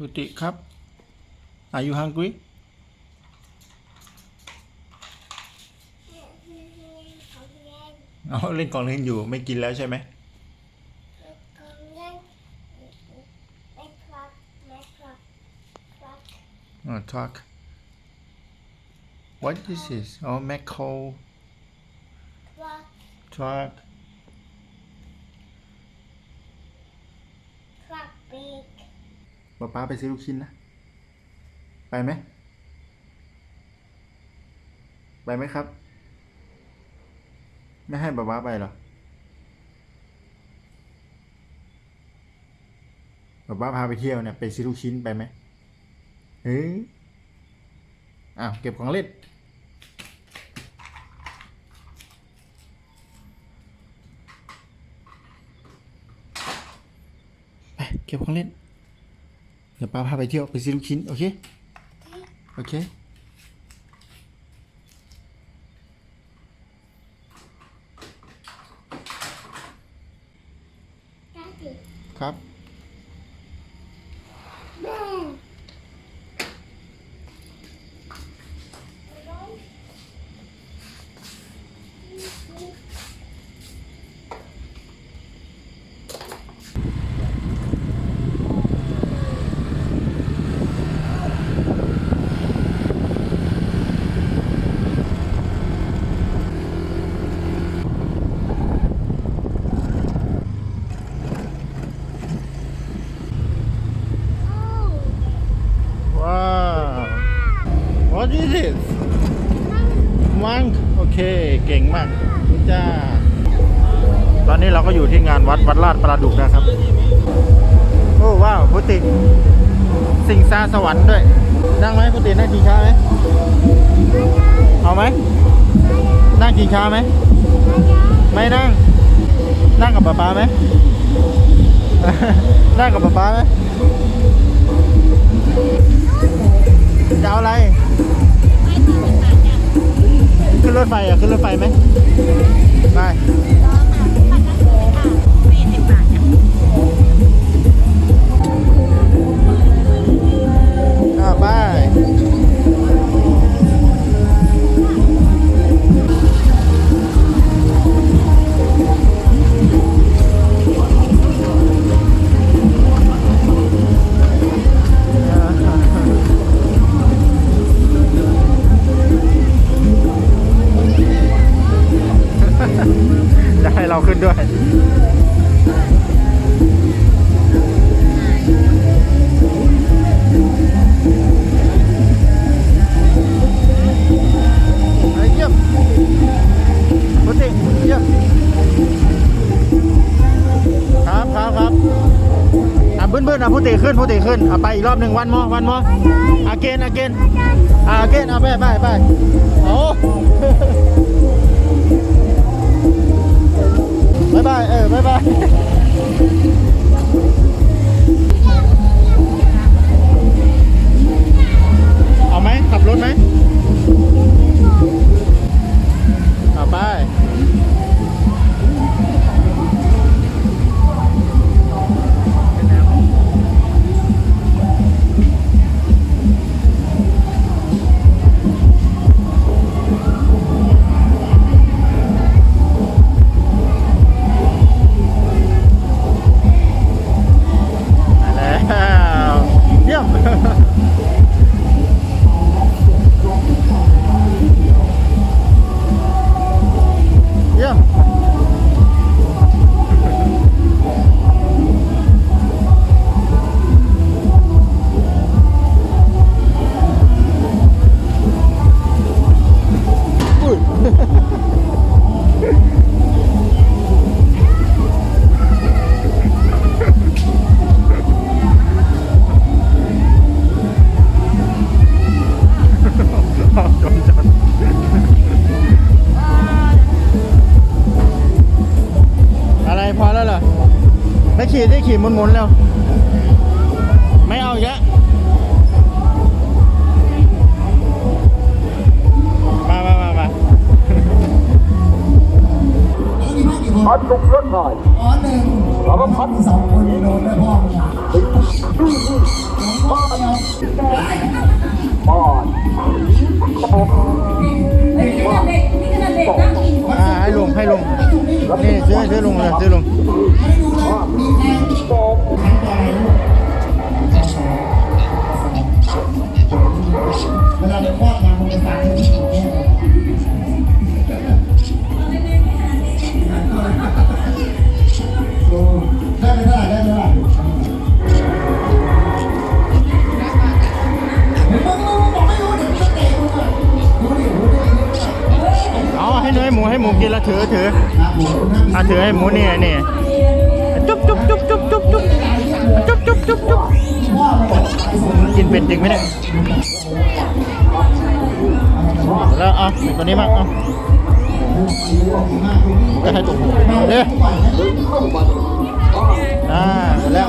พุติครับ Are you hungry เอาเล่นของเล่นอยู่ไม่กินแล้วใช่ไหมอ๋อ talk What is this อ๋อ macro truck ป๊าป๊าไปซื้อลูกชิ้นนะ ไปไหม ไปไหมครับ ไม่ให้ป๊าป๊าไปหรอป๊าป๊าพาไปเที่ยวเนี่ยไปซื้อลูกชิ้นไปไหมเฮ้ยอ้าวเก็บของเล่นไปเก็บของเล่น เดี๋ยวป้าพาไปเที่ยวไปซื้อลูกชิ้น โอเค โอเค ครับ ว้าว What is it มังโอเคเก่งมากคุณจ้าตอนนี้เราก็อยู่ที่งานวัดวัดลาดประดุกนะครับ โอ้ว้าวพุติสิงซาสวรรค์ด้วย นั่งไหมพุตินั่งกินข้าวไหมเอาไหมนั่งกินข้าวไหมไม่นั่ง นั่งกับป๊าป๊าไหมนั่งกับป๊าป๊าไหมจะเอาอะไร ขึ้นรถไฟอะ ขึ้นรถไฟไหมไป ด้วยเฮ้ยเยี่ยมพุติเยี่ยมครับครับครับอะเบิ้ลเบิ้ลอะพุติขึ้นพุติขึ้นอะไปอีกรอบหนึ่งวันมอวันมออาเกนอาเกนอาเกนเอาไปไปไปโอ้ พอแล้วเหรอไม่ขี่ได้ขี่หมุนๆแล้ว ไม่เอาอีกแล้วมามามามาพัดลุกรถหน่อยอ๋อหนึ่งแล้วก็พัดสองคนโดนแม่พ่อมึงอ่อลอ่ ให้หมูให้หมูกินแล้วถือถืออะถือให้หมูนี่นี่จุ๊บจุ๊บจุ๊บจุ๊บจุ๊บจุ๊บจุ๊บจุ๊บจุ๊บจุ๊บกินเป็ดจริงไหมเนี่ยแล้วเอาตัวนี้มางเอาจะให้ตัวเด้ออ่าแล้ว